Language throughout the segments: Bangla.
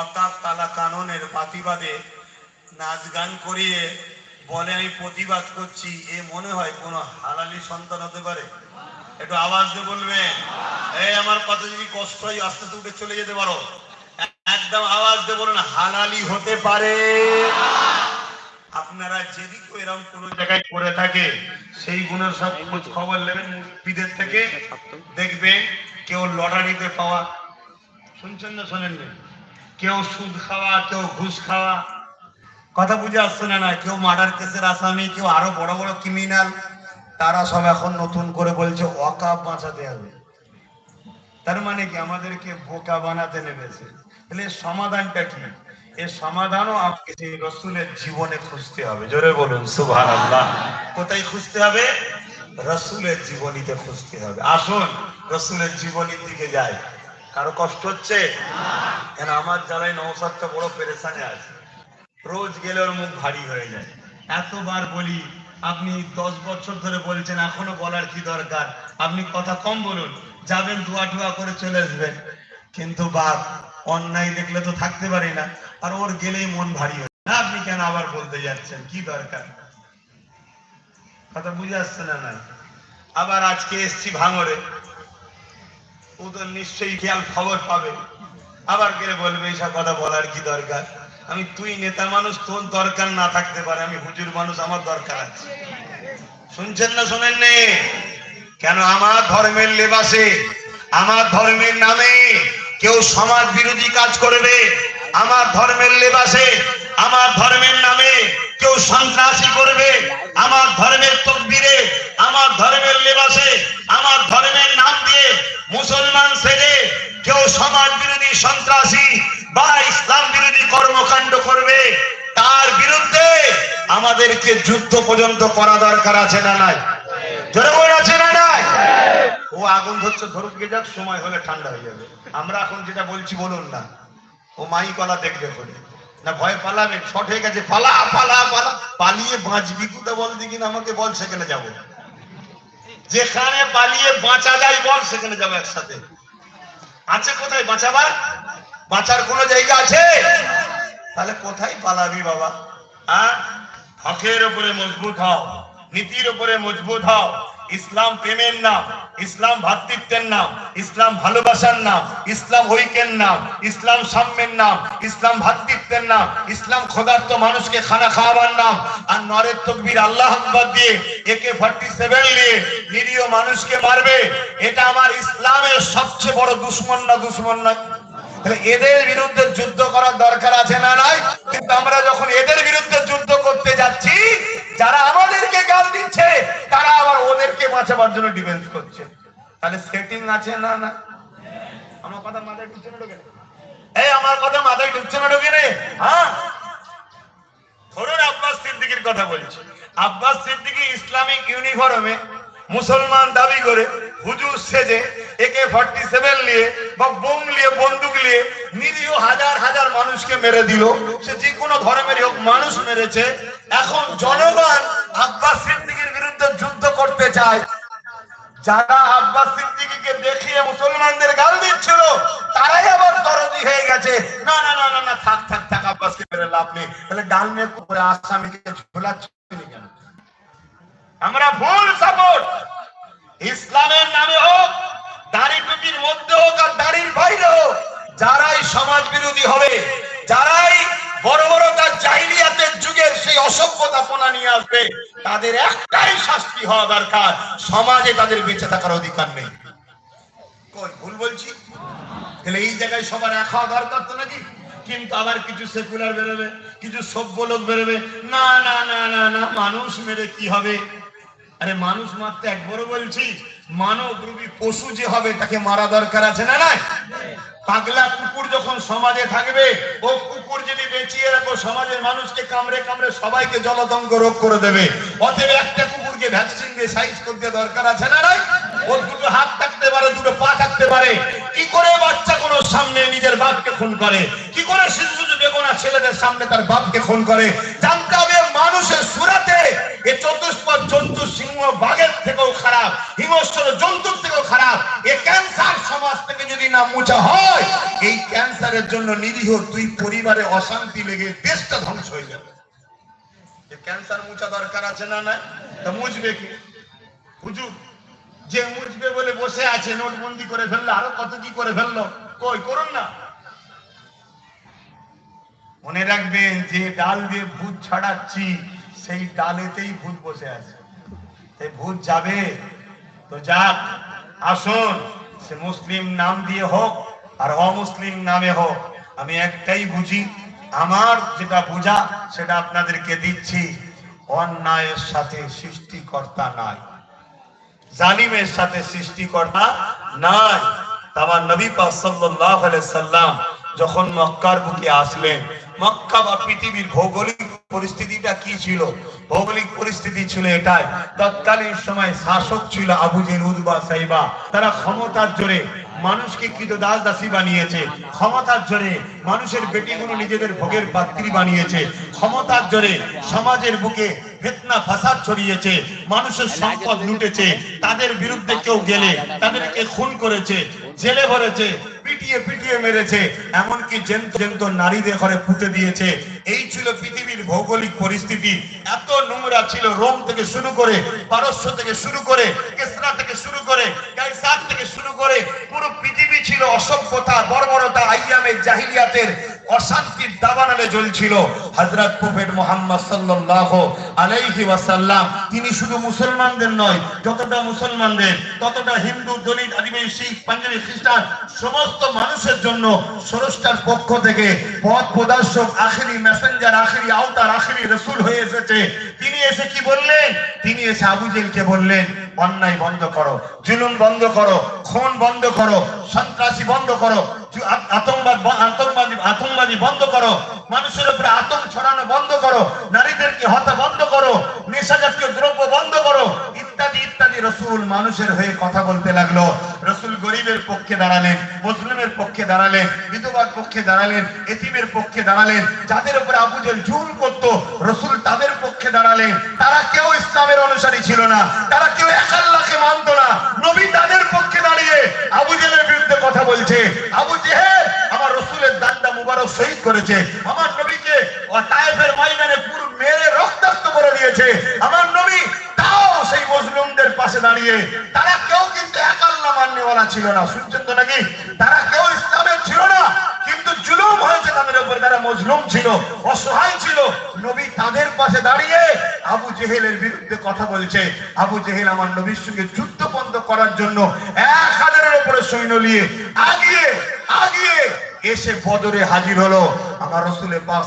অকাপ কালা কাননের প্রতিবাদে নাচ গান করিয়ে বলে আমি প্রতিবাদ করছি। এ মনে হয় কোনো হালালি সন্তান হতে পারে? একটু আওয়াজ দিয়ে বলবেন। এই আমার কথা যদি কষ্ট হয়, আস্তে আস্তে উঠে চলে যেতে পারো। একদম আওয়াজ দিয়ে বলুন, হালালি হতে পারে। আপনারা যদি কেউ এরকম কোনো জায়গায় করে থাকে, সেই গুণের সব খোঁজ খবর নেবেন মুরব্বীদের থেকে। দেখবেন কেউ লটারিতে পাওয়া শুনছেন না শোনেন না কেউ সুদ খাওয়া, কেউ ঘুষ খাওয়া। কথা বুঝে আসছে না না? কেউ মার্ডার কেসের আসামি, কেউ আরও বড় বড় ক্রিমিনাল তারা সব এখন নতুন করে বলছে অকাপ বাঁচাতে হবে। তার মানে কি? আমাদেরকে বোকা বানাতে নেমেছে। তাহলে সমাধানটা কি? এর সমাধানও আমাকে সেই রসুলের জীবনে খুঁজতে হবে। জোরে বলুন সুভান আল্লাহ কোথায় খুঁজতে হবে? রসুলের জীবনীতে খুঁজতে হবে। আসুন, রসুলের জীবনীর দিকে যাই। কারও কষ্ট হচ্ছে? কেন আমার জ্বালায় নৌসাদটা বড় পেরেশানে আছে। রোজ গেলে ওর মুখ ভারী হয়ে যায়। এতবার বলি, আপনি দশ বছর ধরে বলছেন, এখনও বলার কি দরকার? আপনি কথা কম বলুন, যাবেন ধোয়া টুয়া করে চলে আসবেন। কিন্তু বাপ, অন্যায় দেখলে তো থাকতে পারি না, আর ওর গেলেই মন ভারী হয় না আপনি কেন আবার বলতে যাচ্ছেন? কি দরকার? কথা বুঝে আসছে না নাই? আবার আজকে এসছি ভাঙরে ও নিশ্চয়ই খেয়াল খবর পাবে। আবার গেলে বলবে এইসব কথা বলার কি দরকার? আমি তুই নেতা মানুষ, তোর দরকার না থাকতে পারে, আমি হুজুর মানুষ, আমার দরকার আছে। শুনছেন না শোনেন নে কেন আমার ধর্মের লেবাসে, আমার ধর্মের নামে কেউ সমাজ বিরোধী কাজ করবে? আমার ধর্মের লেবাসে, আমার ধর্মের নামে কেউ সন্ত্রাসী করবে? আমার ধর্মের তকবিরে আমার ধর্মের লেবাসে, আমার ধর্মের মুসলমান সেজে কেউ সমাজ বিরোধী সন্ত্রাসী বা ইসলাম বিরোধী কর্মকাণ্ড করবে, তার বিরুদ্ধে আমাদেরকে যুদ্ধ পর্যন্ত করা দরকার আছে না নাই? আছে না নাই? ও আগুন ধরছে, ধরুক গে যাক, সময় হলে ঠান্ডা হয়ে যাবে। আমরা এখন যেটা বলছি বলুন না। ও মাই কলা দেখবে করে না, ভয় পালাবে শট হয়ে গেছে, পালা পালা পালা, পালিয়ে বাঁচবি কোথা বল দিকে আমাকে বল সেখানে যাব। যেখানে পালিয়ে বাঁচা যায় বল, সেখানে যাব একসাথে। আছে কোথায় বাঁচাবার? বাঁচার কোনো জায়গা আছে? তাহলে কোথায় পালাবি বাবা? হ্যাঁ? হকের উপরে মজবুত হও, নীতির উপরে মজবুত হও। ইসলাম প্রেমের নাম, ইসলাম ভাতৃত্বের নাম, ইসলাম ভালোবাসার নাম, ইসলাম ঐক্যের নাম, ইসলাম সাম্যের নাম, ইসলাম ভাতৃত্বের নাম, ইসলাম ক্ষুধার্ত মানুষকে খানা খাওয়াবার নাম আর নরের তকবির আল্লাহ দিয়ে একে ফর্টি সেভেন নিয়ে নিরীহ মানুষকে মারবে, এটা আমার ইসলামের সবচেয়ে বড় দুশ্মন না দুশ্মন না? তাহলে এদের বিরুদ্ধে যুদ্ধ করার দরকার আছে না নাই? কিন্তু আমরা যখন এদের বিরুদ্ধে যুদ্ধ করতে যাচ্ছি, যারা আমাদেরকে গাল দিচ্ছে, তারা আবার ওদেরকে বাঁচাবার জন্য ডিফেন্স করছে। তাহলে সেটিং আছে না না? আমার কথা মাথায় ঢুকছে না ঢোকে? এই, আমার কথা মাথায় ঢুকছে না ঢোকে রে হ্যাঁ? ধরুন আব্বাস সিদ্দিকির কথা বলছি। আব্বাস সিদ্দিকি ইসলামিক ইউনিফর্মে মুসলমান দাবি করে, হুজুর সেজে একে ফর্টি সেভেন নিয়ে বা বোম নিয়ে, বন্দুক নিয়ে নিরীহ হাজার হাজার মানুষকে মেরে দিল। সে যে কোনো ধর্মের হোক, মানুষ মেরেছে। এখন জনগণ আব্বাস সিদ্দিকির বিরুদ্ধে যুদ্ধ করতে চায়। যারা আব্বাস সিদ্দিকীকে দেখিয়ে মুসলমানদের গাল দিচ্ছিল, তারাই আবার দরদি হয়ে গেছে। না না না না থাক থাক থাক, আব্বাসকে মেরে লাভ নেই। তাহলে ডাল মেয়ে করে আসামিকে ঝোলাচ্ছিলি কেন আমরা ফুল সাপোর্ট। ইসলামের নামে হোক, দাড়ি মধ্যে হোক আর দাড়ির বাইরে হোক, যারাই সমাজ বিরোধী হবে, যারাই বড় বড় তার জাহিলিয়াতের যুগের সেই অসভ্যতা পোনা নিয়ে আসবে, তাদের একটাই শাস্তি হওয়া দরকার, সমাজে তাদের বেঁচে থাকার অধিকার নেই। ভুল বলছি? তাহলে এই জায়গায় সবার এক হওয়া দরকার তো নাকি? কিন্তু আবার কিছু সেকুলার বেরোবে, কিছু সভ্য লোক বেরোবে, না না না না না, মানুষ মেরে কি হবে? আরে মানুষ মারতে একবারও বলছি, মানব রূপী পশু যে হবে তাকে মারা দরকার আছে না না পাগলা কুকুর যখন সমাজে থাকবে, ও কুকুর যদি বেঁচিয়ে রাখো, সমাজের মানুষকে কামড়ে কামড়ে সবাইকে জলদঙ্গ রোগ করে দেবে। অতএব একটা কুকুরকে ভ্যাকসিন দিয়ে সাইজ করতে দরকার আছে না নাই? ওর দুটো হাত থাকতে পারে, দুটো পা থাকতে পারে। কি করে বাচ্চা কোনো সামনে নিজের বাপকে খুন করে? কি করে শিশু যদি বেগোনা ছেলেদের সামনে তার বাপকে খুন করে? জানতে হবে মানুষের সুরাতে এ চতুষ্পদ জন্তু সিংহ বাঘের থেকেও খারাপ, হিংস্র জন্তুর থেকেও খারাপ। এ ক্যান্সার সমাজ থেকে যদি না মুছা হয়, এই ক্যান্সারের জন্য নিরীহ দুই পরিবারে অশান্তি লেগে দেশটা ধ্বংস হয়ে যাবে। ক্যান্সার মুছা দরকার আছে না না তা মুছবে কি? হুজুর যে মুছবে বলে বসে আছে, নোটবন্দি করে ফেলল, আরও কত কি করে ফেলল? কই, করুন না। মনে রাখবেন যে ডাল দিয়ে ভূত ছাড়াচ্ছি, সেই ডালেতেই ভূত বসে আছে। এই ভূত যাবে? তো যাক, আসুন, সে মুসলিম নাম দিয়ে হোক আর অমুসলিম নামে হোক। আমি একটাই বুঝি, আমার যেটা বোঝা, সেটা আপনাদেরকে দিচ্ছি। অন্যায়ের সাথে সৃষ্টিকর্তা নাই। জালিমের সাথে সৃষ্টিকর্তা নাই। তোমার নবী পাক সাল্লাল্লাহু আলাইহি সাল্লাম যখন মক্কার বুকে আসলেন, মক্কা বা পৃথিবীর ভৌগোলিক পরিস্থিতিটা কি ছিল? ভৌগোলিক পরিস্থিতি ছিল এটাই, তৎকালীন সময় শাসক ছিল আবু জেল উদবা সাইবা। তারা ক্ষমতার জোরে মানুষকে কৃত দাস দাসী বানিয়েছে। ক্ষমতার জোরে মানুষের বেটিগুলো নিজেদের ভোগের পাত্রী বানিয়েছে। ক্ষমতার জোরে সমাজের বুকে ছড়িয়েছে। মানুষের সম্পদ লুটেছে। তাদের বিরুদ্ধে কেউ গেলে তাদেরকে খুন করেছে, জেলে ভরেছে, পিটিয়ে পিটিয়ে মেরেছে। এমনকি জেন্ত জেন্ত নারীদের ঘরে পুঁতে দিয়েছে। এই ছিল পৃথিবীর ভৌগোলিক পরিস্থিতি। এত নোংরা ছিল রোম থেকে শুরু করে, পারস্য থেকে শুরু করে, কেসরা থেকে শুরু করে, কাইসার থেকে শুরু করে, পুরো পৃথিবী ছিল অসভ্যতা, বর্বরতা, আইয়ামের জাহিলিয়াতের অশান্তির দাবানালে জ্বলছিল। হযরত প্রফেট মুহাম্মদ সাল্লাল্লাহু আলাইহি ওয়াসাল্লাম। তিনি শুধু মুসলমানদের নয়, যতটা মুসলমানদের, ততটা হিন্দু, দলিত, আদিবাসী, শিখ, পাঞ্জাবি, খ্রিস্টান, সমস্ত মানুষের জন্য স্রষ্টার পক্ষ থেকে পথ প্রদর্শক, আখেরি মেসেঞ্জার আখেরি আওতার, আখেরি রসুল হয়ে এসেছে। তিনি এসে কি বললেন? তিনি এসে আবু জেলকে বললেন, অন্যায় বন্ধ করো, জুলুম বন্ধ করো, খুন বন্ধ করো, সন্ত্রাসী বন্ধ করো আতঙ্কবাদ বন্ধ করো। মানুষের উপরে আতঙ্ক ছড়ানো বন্ধ করো। নারীদেরকে বন্ধ করো। দ্রব্য বন্ধ করো। ইত্যাদি ইত্যাদি। রসুল মানুষের হয়ে কথা বলতে লাগল। রসুল গরিবের পক্ষে দাঁড়ালেন, মুসলিমের পক্ষে দাঁড়ালেন, বিধবার পক্ষে দাঁড়ালেন, এতিমের পক্ষে দাঁড়ালেন। যাদের উপরে জুল করত, রসুল তাদের পক্ষে দাঁড়ালেন। তারা কেউ ইসলামের অনুসারী ছিল না। তারা কেউ এক আল্লাহকে মানত না। নবী তাদের পক্ষে দাঁড়িয়ে আবু জেলের বিরুদ্ধে কথা বলছে। আবু জেহেল আমার রসুলের দাঁতটা মুবারক শহীদ করেছে। আমার নবীকে তায়েফের ময়দানে পুরো মেরে রক্তাক্ত করে দিয়েছে। আমার নবী তাও সেই মজলুমদের পাশে দাঁড়িয়ে, তারা কেউ কিন্তু একাল্লা মান্যওয়ালা ছিল না। শুনছেন তো নাকি? তারা কেউ ইসলামের ছিল না, কিন্তু জুলুম তাদের উপর তারা মজলুম ছিল, অসহায় ছিল, নবী তাদের পাশে দাঁড়িয়ে আবু জেহেলের বিরুদ্ধে কথা বলছে। আবু জেহেল আমার নবীর সঙ্গে যুদ্ধ বন্ধ করার জন্য এক হাজারের উপরে সৈন্য নিয়ে আগিয়ে আগিয়ে এসে বদরে হাজির হলো। আমার রসুলে পাক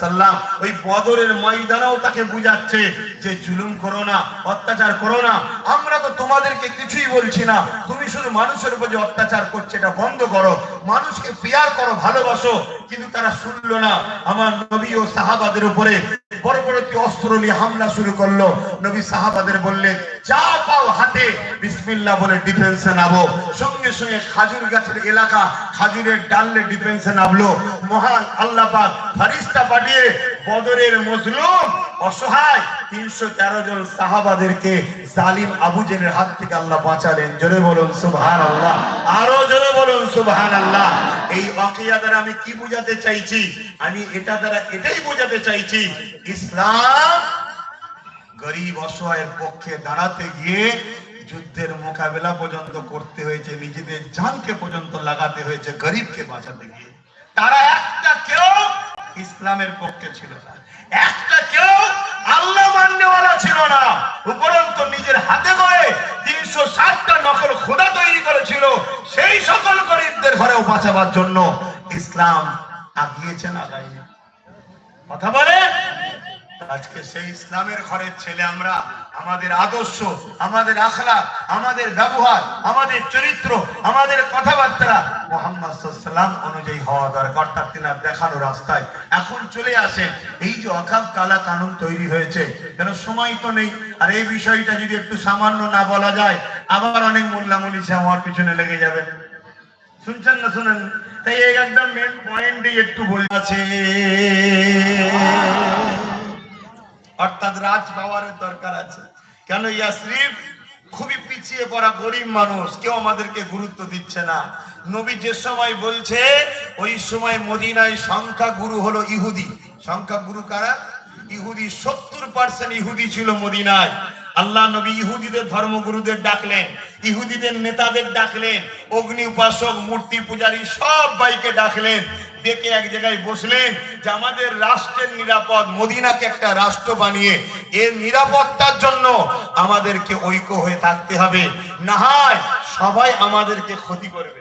সাল্লাম ওই বদরের ময়দানেও তাকে বুঝাচ্ছে যে, জুলুম করো না, অত্যাচার করো না। আমরা তো তোমাদেরকে কিছুই বলছি না। তুমি শুধু মানুষের উপর যে অত্যাচার করছে, এটা বন্ধ করো। মানুষকে পিয়ার করো, ভালোবাসো। কিন্তু তারা শুনলো না। আমার নবী ও সাহাবাদের উপরে বড় বড় কি অস্ত্র নিয়ে হামলা শুরু করল। নবী সাহাবাদের বললেন যা পাও হাতে, বিসমিল্লাহ বলে ডিফেন্সে নামো। সঙ্গে সঙ্গে খাজুর গাছের এলাকা খাজুরের ডাললে ডিফেন্সে নামলো। মহান আল্লাহ ফারিস্তা পাঠিয়ে বদরের মজলুম, অসহায় তিনশো তেরো জন সাহাবাদেরকে জালিম আবু জেনের হাত থেকে আল্লাহ বাঁচালেন। জোরে বলুন সুবহান আল্লাহ আরও জোরে বলুন সুবহান আল্লাহ এই অকিয়া দ্বারা আমি কি বুঝাতে চাইছি? আমি এটা দ্বারা এটাই বোঝাতে চাইছি, ইসলাম গরিব অসহায়ের পক্ষে দাঁড়াতে গিয়ে যুদ্ধের মোকাবেলা পর্যন্ত করতে হয়েছে, নিজেদের জানকে পর্যন্ত লাগাতে হয়েছে, গরিবকে বাঁচাতে গিয়ে। তারা একটা কেউ ইসলামের পক্ষে ছিল না। একটা কেউ আল্লাহ মান্যওয়ালা ছিল না। উপরন্ত নিজের হাতে করে তিনশো ষাটটা নকল খোদা তৈরি করেছিল। সেই সকল গরিবদের ঘরেও বাঁচাবার জন্য ইসলাম আগিয়েছে না কথা বলে আজকে সেই ইসলামের ঘরের ছেলে আমরা, আমাদের আদর্শ, আমাদের আখলা আমাদের ব্যবহার, আমাদের চরিত্র, আমাদের কথাবার্তা মোহাম্মদ সাল্লাম অনুযায়ী হওয়া দরকার, অর্থাৎ তিনার দেখানো রাস্তায়। এখন চলে আসে এই যে অকাল কালা কানুন তৈরি হয়েছে, যেন সময় তো নেই। আর এই বিষয়টা যদি একটু সামান্য না বলা যায়, আবার অনেক মোল্লা মলিসা আমার পিছনে লেগে যাবে। শুনছেন না, শুনেন? তাই এই একদম মেন পয়েন্টে একটু বলে আছে। অর্থাৎ রাজ পাওয়ারের দরকার আছে। কেন ইয়াসরিফ? খুবই পিছিয়ে পড়া গরিব মানুষ, কেউ আমাদেরকে গুরুত্ব দিচ্ছে না। নবী যে সময় বলছে, ওই সময় মদিনায় সংখ্যা গুরু হলো ইহুদি। সংখ্যা গুরু কারা? ইহুদি, সত্তর পার্সেন্ট ইহুদি ছিল মদিনায়। আল্লাহ নবী ইহুদিদের ধর্মগুরুদের ডাকলেন, ইহুদিদের নেতাদের ডাকলেন, অগ্নি উপাসক, মূর্তি পূজারী সব ভাইকে ডাকলেন, ডেকে এক জায়গায় বসলেন যে আমাদের রাষ্ট্রের নিরাপদ, মদিনাকে একটা রাষ্ট্র বানিয়ে, এর নিরাপত্তার জন্য আমাদেরকে ঐক্য হয়ে থাকতে হবে। না হয় সবাই আমাদেরকে ক্ষতি করবে।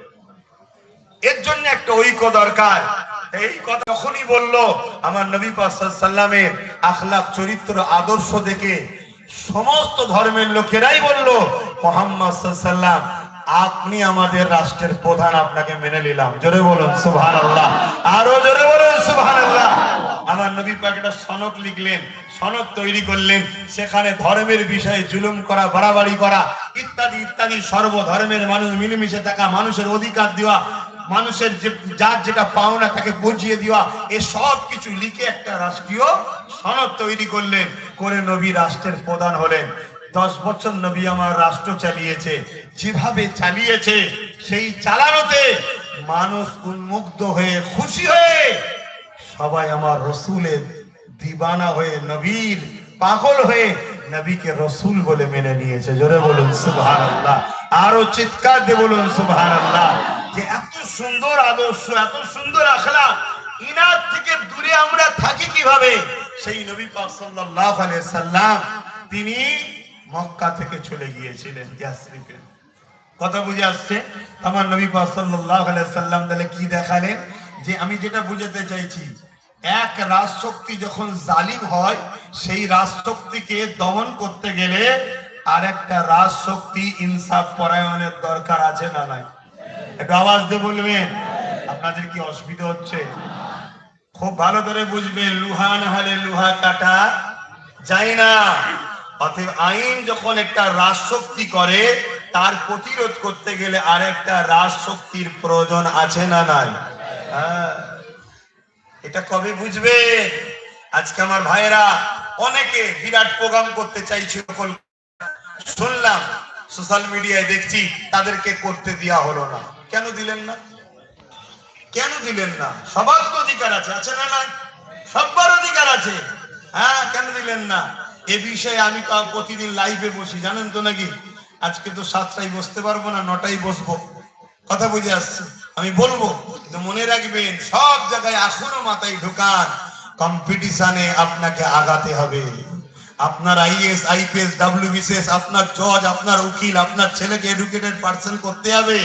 এর জন্য একটা ঐক্য দরকার। এই কথা যখনই বলল, আমার নবী সাল্লামের আখলাক চরিত্র, আদর্শ দেখে সমস্ত ধর্মের লোকেরাই বলল, মোহাম্মদ সাল্লাম আপনি আমাদের রাষ্ট্রের প্রধান, আপনাকে মেনে নিলাম। জোরে বলুন সুভান আল্লাহ আরও জোরে বলুন সুভান আল্লাহ আমার নবী পাক একটা সনদ লিখলেন সনক তৈরি করলেন, সেখানে ধর্মের বিষয়ে জুলুম করা, বাড়াবাড়ি করা, ইত্যাদি ইত্যাদি, সর্বধর্মের মানুষ মিলেমিশে থাকা, মানুষের অধিকার দেওয়া মানুষের যে, যার যেটা পাওনা তাকে বুঝিয়ে দেওয়া, এ সব কিছু লিখে একটা রাষ্ট্রীয় সনদ তৈরি করলেন, করে নবী রাষ্ট্রের প্রধান হলেন। দশ বছর নবী আমার রাষ্ট্র চালিয়েছে। যেভাবে চালিয়েছে, সেই চালানোতে মানুষ উন্মুগ্ধ হয়ে, খুশি হয়ে সবাই আমার রসুলের দিবানা হয়ে, নবীর পাগল হয়ে নবীকে রসুল বলে মেনে নিয়েছে। জোরে বলুন সুবহান আরও চিৎকার দিয়ে বলুন সুবহান যে এত সুন্দর আদর্শ, এত সুন্দর আখলা ইনার থেকে দূরে আমরা থাকি কীভাবে? সেই নবী পাক সাল্লাম তিনি মক্কা থেকে চলে গিয়েছিলেন ইয়াসরিফে কথা বুঝে আসছে? আমার নবী পাক সাল্লাম তাহলে কি দেখালেন? যে আমি যেটা বুঝাতে চাইছি, এক রাজশক্তি যখন জালিম হয়, সেই রাজশক্তিকে দমন করতে গেলে আর একটা রাজশক্তি ইনসাফ পরায়ণের দরকার আছে না নাই? একটু আওয়াজ দিয়ে বলবেন? আপনাদের কি অসুবিধা হচ্ছে? খুব ভালো করে বুঝবেন লুহা না লুহা কাটা যায় না। অতএব আইন যখন একটা রাজশক্তি করে, তার প্রতিরোধ করতে গেলে আরেকটা রাজশক্তির প্রয়োজন আছে না নাই? হ্যাঁ। এটা কবে বুঝবে? আজকে আমার ভাইরা অনেকে বিরাট প্রোগ্রাম করতে চাইছিল শুনলাম, সোশ্যাল মিডিয়ায় দেখছি, তাদেরকে করতে দেওয়া হলো না। কেন দিলেন না? কেন দিলেন না? সবার তো অধিকার আছে আছে না নাই? সবার অধিকার আছে। হ্যাঁ কেন দিলেন না? এ বিষয়ে আমি প্রতিদিন লাইভে বসি, জানেন তো নাকি? আজকে তো সাতটায় বসতে পারব না, নটায় বসবো। কথা বুঝে আসছে? আমি বলব মনে রাখবেন, সব জায়গায় এখনও মাথায় ঢোকান কম্পিটিশনে আপনাকে আগাতে হবে। আপনার আইএস, আইপিএস, ডাব্লিউবিসিএস, আপনার জজ, আপনার উকিল, আপনার ছেলেকে এডুকেটেড পার্সন করতে হবে।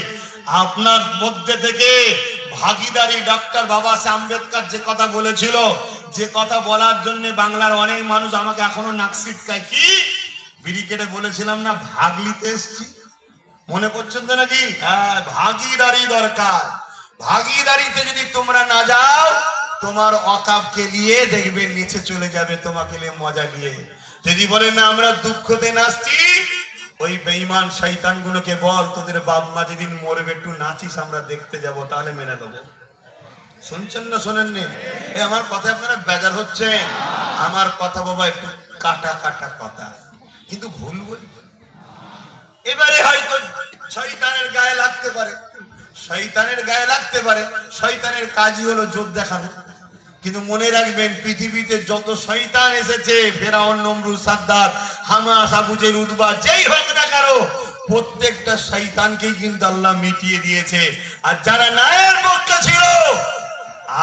আপনার মধ্যে থেকে ভাগিদারি ডক্টর বাবা আম্বেদকর যে কথা বলেছিল, যে কথা বলার জন্য বাংলার অনেক মানুষ আমাকে এখনও নাক সিটকায় কি? বিড়ি বলেছিলাম না, ভাগ নিতে এসছি। মনে করছেন তো নাকি? হ্যাঁ ভাগিদারি দরকার। ভাগিদারিতে যদি তোমরা না যাও, তোমার অকাবকে নিয়ে দেখবে, নিচে চলে যাবে, তোমাকে নিয়ে মজা নিয়ে। যদি বলে, না, আমরা দুঃখতে নাচছি ওই বেঈমান শৈতান গুলোকে বল, তোদের বাপ মা যেদিন মরবে, একটু নাচিস, আমরা দেখতে যাব, তাহলে মেনে দেবো শুনছেন না শোনেননি? এই, আমার কথা আপনারা বেজার হচ্ছে আমার কথা বাবা একটু কাটা কাটা কথা। কিন্তু ভুল বলি। এবারে হয়তো শয়তানের গায়ে লাগতে পারে। শয়তানের গায়ে লাগতে পারে। শয়তানের কাজই হলো জোর দেখানো। কিন্তু মনে রাখবেন, পৃথিবীতে যত শয়তান এসেছে, ফেরাউন নমরু সাদ্দার হামাস, আবু জেল উদ্বা যেই হোক প্রত্যেকটা শয়তানকেই কিন্তু আল্লাহ মিটিয়ে দিয়েছে। আর যারা নায়ের পক্ষে ছিল,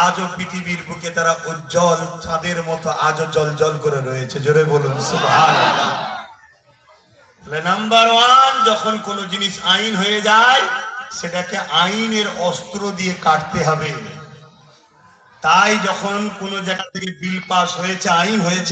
আজও পৃথিবীর বুকে তারা উজ্জ্বল চাঁদের মতো আজও জল জল করে রয়েছে। জোরে বলুন নাম্বার ওয়ান, যখন কোন জিনিস আইন হয়ে যায়, সেটাকে আইনের অস্ত্র দিয়ে কাটতে হবে। তাই যখন কোন জায়গা থেকে বিল পাস হয়েছে, আইন হয়েছে